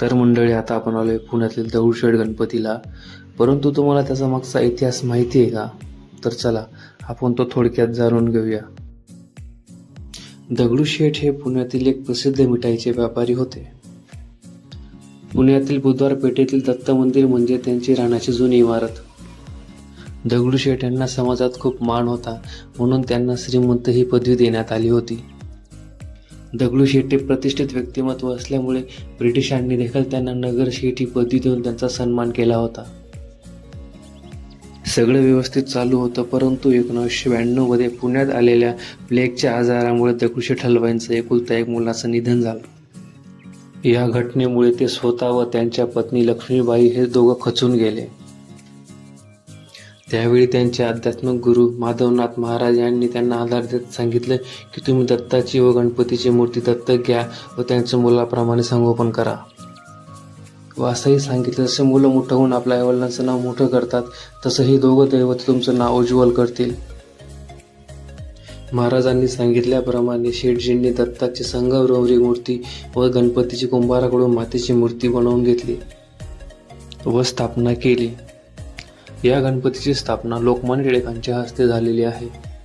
तर मंडळी आता आपण आलोय पुण्यातील दगडूशेठ गणपतीला. परंतु तुम्हाला त्याचा मागचा इतिहास माहिती आहे का? तर चला आपण तो थोडक्यात जाणून घेऊया. दगडूशेठ हे पुण्यातील एक प्रसिद्ध मिठाईचे व्यापारी होते. पुण्यातील बुधवार पेठेतील दत्त मंदिर म्हणजे त्यांची राहण्याची जुनी इमारत. दगडूशेठ यांना समाजात खूप मान होता म्हणून त्यांना श्रीमंत ही पदवी देण्यात आली होती. दगडूशेठ हे प्रतिष्ठित व्यक्तिमत्व असल्यामुळे ब्रिटिशांनी देखील त्यांना नगरशेठ ही पदवी देऊन त्यांचा सन्मान केला होता. सगळं व्यवस्थित चालू होतं परंतु एकोणीसशे ब्याण्णवमध्ये पुण्यात आलेल्या प्लेगच्या आजारामुळे दगडूशेठ हलवाईंचं एकुलता एक मुलाचं निधन झालं. या घटनेमुळे ते स्वतः व त्यांच्या पत्नी लक्ष्मीबाई हे दोघं खचून गेले. त्यावेळी त्यांचे आध्यात्मिक गुरु माधवनाथ महाराज यांनी त्यांना आधार देत सांगितले की तुम्ही दत्ताची व गणपतीची मूर्ती दत्तक घ्या व त्यांच्या मुलाप्रमाणे संगोपन करा. व असंही सांगितलं जसं मुलं मोठं होऊन आपल्या आईवडिलांचं नाव मोठं करतात तसंही दोघं दैवत तुमचं नाव उज्ज्वल करतील. महाराजांनी सांगितल्याप्रमाणे शेठजींनी दत्ताची संगमरवरी मूर्ती व गणपतीची कुंभाराकडून मातीची मूर्ती बनवून घेतली व स्थापना केली. या गणपतीची स्थापना लोकमान्य टिळकांच्या हस्ते झालेली आहे.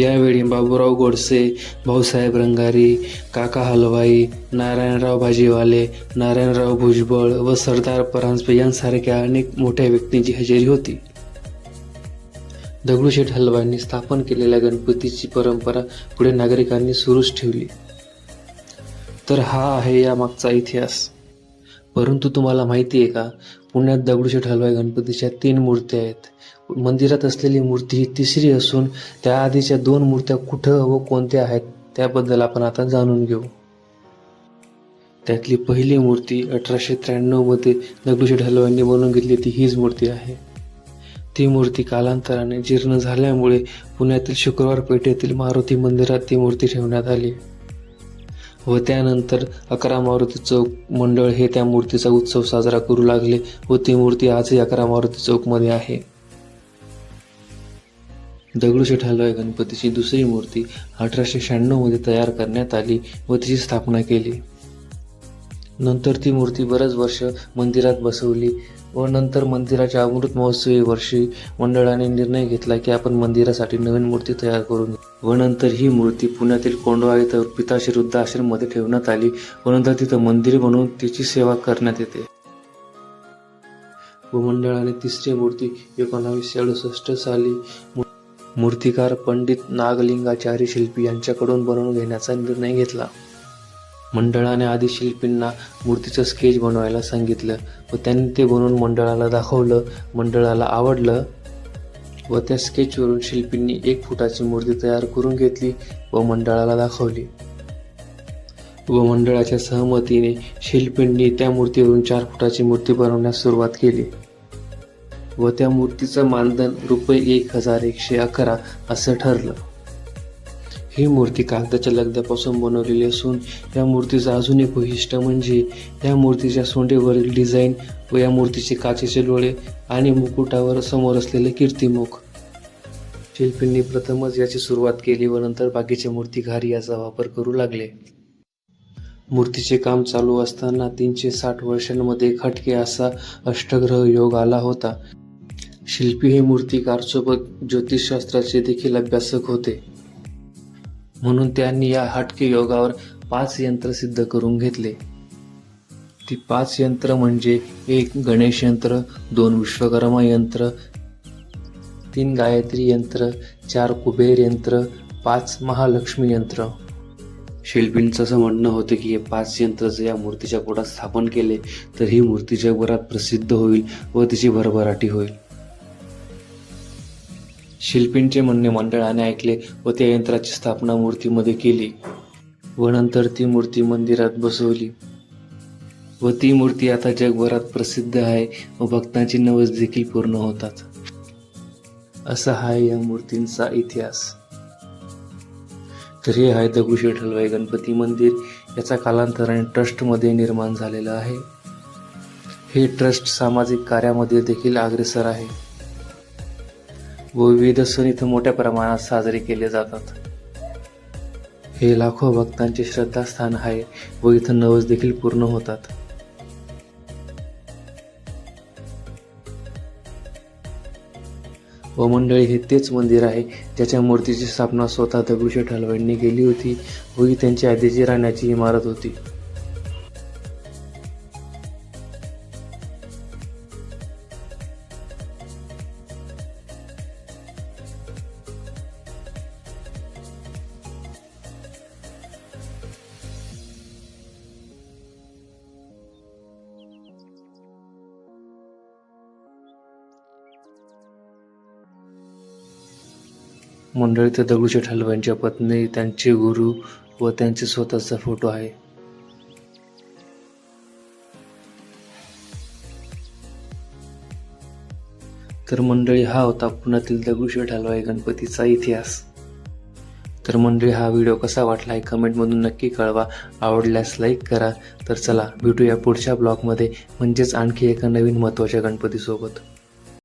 यावेळी बाबूराव गोडसे भाऊसाहेब रंगारी काका हलवाई नारायणराव भाजीवाले नारायणराव भुजबळ व सरदार परांजपे यांसारख्या अनेक मोठ्या व्यक्तींची हजेरी होती. दगडूशेठ हलवाईंनी स्थापन केलेल्या गणपतीची परंपरा पुढे नागरिकांनी सुरूच ठेवली. तर हा आहे या मागचा इतिहास. परंतु तुम्हाला माहिती आहे का पुण्यात दगडूशेठ हलवाई गणपतीच्या तीन मूर्त्या आहेत. मंदिरात असलेली मूर्ती ही तिसरी असून त्या आधीच्या दोन मूर्त्या कुठं व कोणत्या आहेत त्याबद्दल आपण आता जाणून घेऊ. त्यातली पहिली मूर्ती अठराशे त्र्याण्णवमध्ये दगडूशेठ हलवाईंनी बनवून घेतली ती हीच मूर्ती आहे. ती मूर्ती कालांतराने जीर्ण झाल्यामुळे पुण्यातील शुक्रवार पेठेतील मारुती मंदिरात ती मूर्ती ठेवण्यात आली. व त्यानंतर अकरा मारुती चौक मंडळ हे त्या मूर्तीचा उत्सव साजरा करू लागले व ती मूर्ती आजही अकरा मारुती चौकमध्ये आहे. दगडूशेठ हलवाई गणपतीची दुसरी मूर्ती अठराशे शहाण्णवमध्ये तयार करण्यात आली व तिची स्थापना केली. नंतर ती मूर्ती बरेच वर्ष मंदिरात बसवली. व नंतर मंदिराच्या अमृत महोत्सवी वर्षी मंडळाने निर्णय घेतला की आपण मंदिरासाठी नवीन मूर्ती तयार करून व नंतर ही मूर्ती पुण्यातील कोंडवा इथं पिताश्री वृद्धाश्रममध्ये ठेवण्यात आली व नंतर तिथं मंदिर बनवून तिची सेवा करण्यात येते. व मंडळाने तिसरी मूर्ती एकोणावीसशे अडुसष्ट साली मूर्तिकार पंडित नागलिंगाचारी शिल्पी यांच्याकडून बनवून घेण्याचा निर्णय घेतला. मंडळाने आधी शिल्पींना मूर्तीचं स्केच बनवायला सांगितलं व त्यांनी ते बनवून मंडळाला दाखवलं मंडळाला आवडलं व त्या स्केचवरून शिल्पींनी एक फुटाची मूर्ती तयार करून घेतली व मंडळाला दाखवली. व मंडळाच्या सहमतीने शिल्पींनी त्या मूर्तीवरून चार फुटाची मूर्ती बनवण्यास सुरुवात केली. व त्या मूर्तीचं मानधन रुपये एक हजार एकशे अकरा असं ठरलं. ही मूर्ती कागदाच्या लगद्यापासून बनवलेली असून या मूर्तीचं अजून एक वैशिष्ट्य म्हणजे या मूर्तीच्या सोंडेवरील डिझाईन व या मूर्तीचे काचेचे डोळे आणि मुकुटावर समोर असलेले कीर्तिमुख. शिल्पींनी प्रथमच याची सुरुवात केली व नंतर बाकीचे मूर्तिकार याचा वापर करू लागले. मूर्तीचे काम चालू असताना तीनशे साठ वर्षांमध्ये खटके असा अष्टग्रह योग आला होता. शिल्पी हे मूर्तिकारसोबत ज्योतिषशास्त्राचे देखील अभ्यासक होते. म्हणून त्यांनी या हटके योगावर पाच यंत्र सिद्ध करून घेतले. ती पाच यंत्र म्हणजे एक गणेश यंत्र दोन विश्वकर्मा यंत्र तीन गायत्री यंत्र चार कुबेर यंत्र पाच महालक्ष्मी यंत्र. शिल्पींचं असं म्हणणं होतं की हे पाच यंत्र जर या मूर्तीच्या पोटात स्थापन केले तर ही मूर्ती जगभरात प्रसिद्ध होईल व तिची भरभराटी होईल. शिल्पींचे म्हणणे मंडळाने ऐकले व त्या यंत्राची स्थापना मूर्तीमध्ये केली. व नंतर ती मूर्ती मंदिरात बसवली. व ती मूर्ती आता जगभरात प्रसिद्ध आहे व भक्तांची नवस देखील पूर्ण होतात. असा आहे या मूर्तींचा इतिहास. तर हे आहे दगुशेठ हलवाई गणपती मंदिर. याचा कालांतराने ट्रस्टमध्ये निर्माण झालेला आहे. हे ट्रस्ट सामाजिक कार्यामध्ये देखील अग्रेसर आहे. व विविध सण इथं मोठ्या प्रमाणात साजरे केले जातात. हे लाखो भक्तांचे श्रद्धास्थान आहे व इथं नवस देखील पूर्ण होतात. व मंडळी हे तेच मंदिर आहे ज्याच्या मूर्तीची स्थापना स्वतः दगडूशेठ हलवाईंनी केली होती व ही त्यांची आधीची राहण्याची इमारत होती. मंडळीत दगडूशेठ हलवाईंच्या पत्नी त्यांचे गुरु व त्यांचे स्वतःचा फोटो आहे. तर मंडळी हा होता पुण्यातील दगडूशेठ हलवाई गणपतीचा इतिहास. तर मंडळी हा व्हिडिओ कसा वाटला आहे कमेंटमधून नक्की कळवा. आवडल्यास लाईक करा. तर चला भेटूया पुढच्या ब्लॉगमध्ये. म्हणजेच आणखी एका नवीन महत्त्वाच्या गणपतीसोबत.